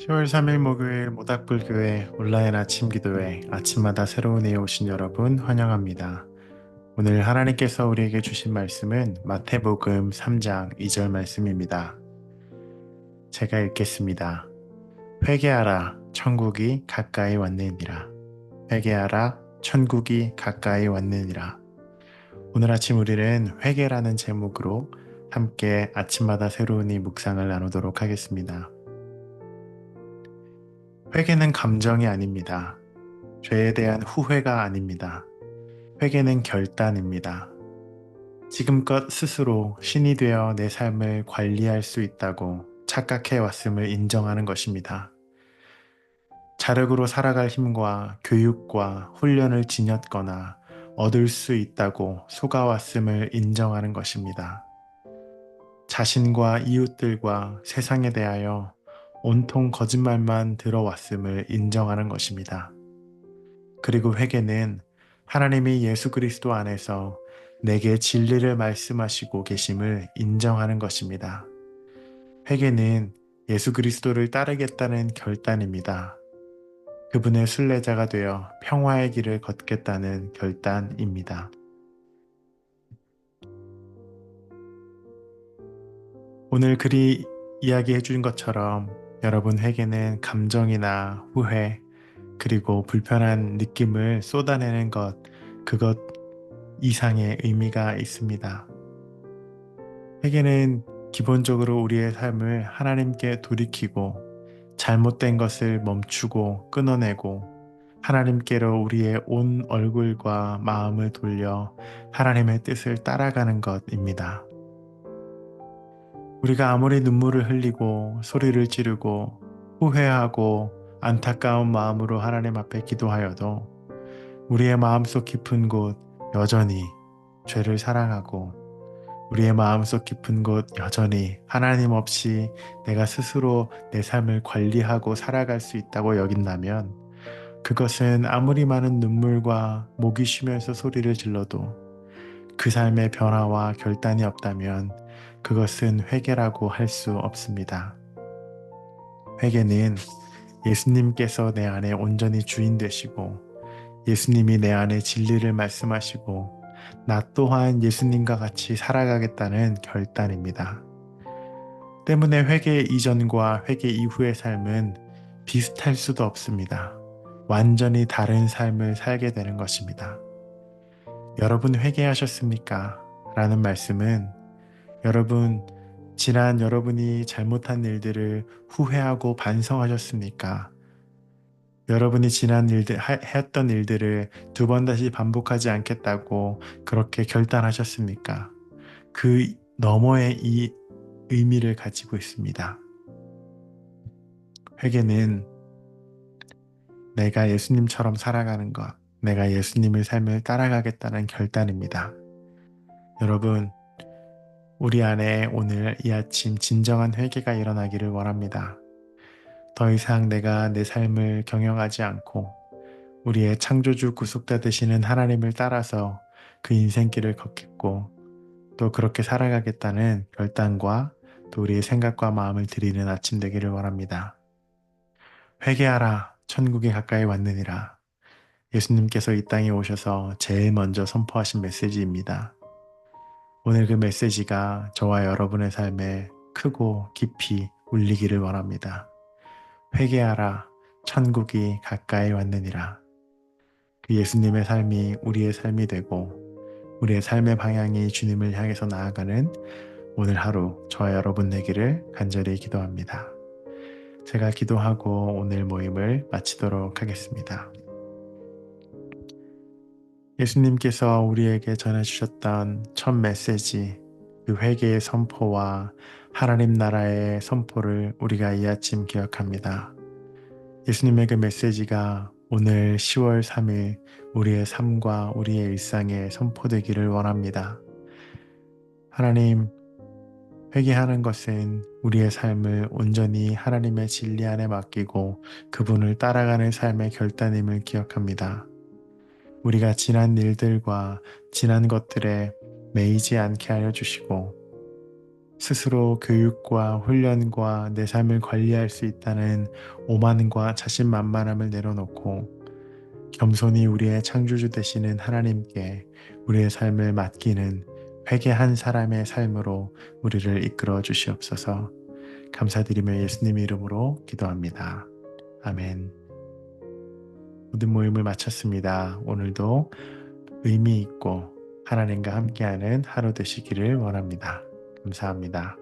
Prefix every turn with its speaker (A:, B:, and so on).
A: 10월 3일 목요일 모닥불교회 온라인 아침 기도회 아침마다 새로운 해 오신 여러분 환영합니다. 오늘 하나님께서 우리에게 주신 말씀은 마태복음 3장 2절 말씀입니다. 제가 읽겠습니다. 회개하라 천국이 가까이 왔느니라. 회개하라 천국이 가까이 왔느니라. 오늘 아침 우리는 회개라는 제목으로 함께 아침마다 새로운 이 묵상을 나누도록 하겠습니다. 회개는 감정이 아닙니다. 죄에 대한 후회가 아닙니다. 회개는 결단입니다. 지금껏 스스로 신이 되어 내 삶을 관리할 수 있다고 착각해 왔음을 인정하는 것입니다. 자력으로 살아갈 힘과 교육과 훈련을 지녔거나 얻을 수 있다고 속아왔음을 인정하는 것입니다. 자신과 이웃들과 세상에 대하여 온통 거짓말만 들어왔음을 인정하는 것입니다. 그리고 회개는 하나님이 예수 그리스도 안에서 내게 진리를 말씀하시고 계심을 인정하는 것입니다. 회개는 예수 그리스도를 따르겠다는 결단입니다. 그분의 순례자가 되어 평화의 길을 걷겠다는 결단입니다. 오늘 글이 이야기해 준 것처럼 여러분 회개는 감정이나 후회, 그리고 불편한 느낌을 쏟아내는 것, 그것 이상의 의미가 있습니다. 회개는 기본적으로 우리의 삶을 하나님께 돌이키고 잘못된 것을 멈추고 끊어내고 하나님께로 우리의 온 얼굴과 마음을 돌려 하나님의 뜻을 따라가는 것입니다. 우리가 아무리 눈물을 흘리고 소리를 지르고 후회하고 안타까운 마음으로 하나님 앞에 기도하여도 우리의 마음속 깊은 곳 여전히 죄를 사랑하고 우리의 마음속 깊은 곳 여전히 하나님 없이 내가 스스로 내 삶을 관리하고 살아갈 수 있다고 여긴다면 그것은 아무리 많은 눈물과 목이 쉬면서 소리를 질러도 그 삶의 변화와 결단이 없다면 그것은 회개라고 할 수 없습니다. 회개는 예수님께서 내 안에 온전히 주인 되시고 예수님이 내 안에 진리를 말씀하시고 나 또한 예수님과 같이 살아가겠다는 결단입니다. 때문에 회개 이전과 회개 이후의 삶은 비슷할 수도 없습니다. 완전히 다른 삶을 살게 되는 것입니다. 여러분 회개하셨습니까? 라는 말씀은 여러분, 지난 여러분이 잘못한 일들을 후회하고 반성하셨습니까? 여러분이 지난 일들, 했던 일들을 두 번 다시 반복하지 않겠다고 그렇게 결단하셨습니까? 그 너머의 이 의미를 가지고 있습니다. 회개는 내가 예수님처럼 살아가는 것, 내가 예수님의 삶을 따라가겠다는 결단입니다. 여러분, 우리 안에 오늘 이 아침 진정한 회개가 일어나기를 원합니다. 더 이상 내가 내 삶을 경영하지 않고 우리의 창조주 구속자 되시는 하나님을 따라서 그 인생길을 걷겠고 또 그렇게 살아가겠다는 결단과 또 우리의 생각과 마음을 드리는 아침 되기를 원합니다. 회개하라 천국이 가까이 왔느니라 예수님께서 이 땅에 오셔서 제일 먼저 선포하신 메시지입니다. 오늘 그 메시지가 저와 여러분의 삶에 크고 깊이 울리기를 원합니다. 회개하라, 천국이 가까이 왔느니라. 그 예수님의 삶이 우리의 삶이 되고, 우리의 삶의 방향이 주님을 향해서 나아가는 오늘 하루 저와 여러분 되기를 간절히 기도합니다. 제가 기도하고 오늘 모임을 마치도록 하겠습니다. 예수님께서 우리에게 전해주셨던 첫 메시지, 그 회개의 선포와 하나님 나라의 선포를 우리가 이 아침 기억합니다. 예수님의 그 메시지가 오늘 10월 3일 우리의 삶과 우리의 일상에 선포되기를 원합니다. 하나님, 회개하는 것은 우리의 삶을 온전히 하나님의 진리 안에 맡기고 그분을 따라가는 삶의 결단임을 기억합니다. 우리가 지난 일들과 지난 것들에 매이지 않게 하여 주시고 스스로 교육과 훈련과 내 삶을 관리할 수 있다는 오만과 자신만만함을 내려놓고 겸손히 우리의 창조주 되시는 하나님께 우리의 삶을 맡기는 회개한 사람의 삶으로 우리를 이끌어 주시옵소서 감사드리며 예수님 이름으로 기도합니다. 아멘. 모든 모임을 마쳤습니다. 오늘도 의미 있고 하나님과 함께하는 하루 되시기를 원합니다. 감사합니다.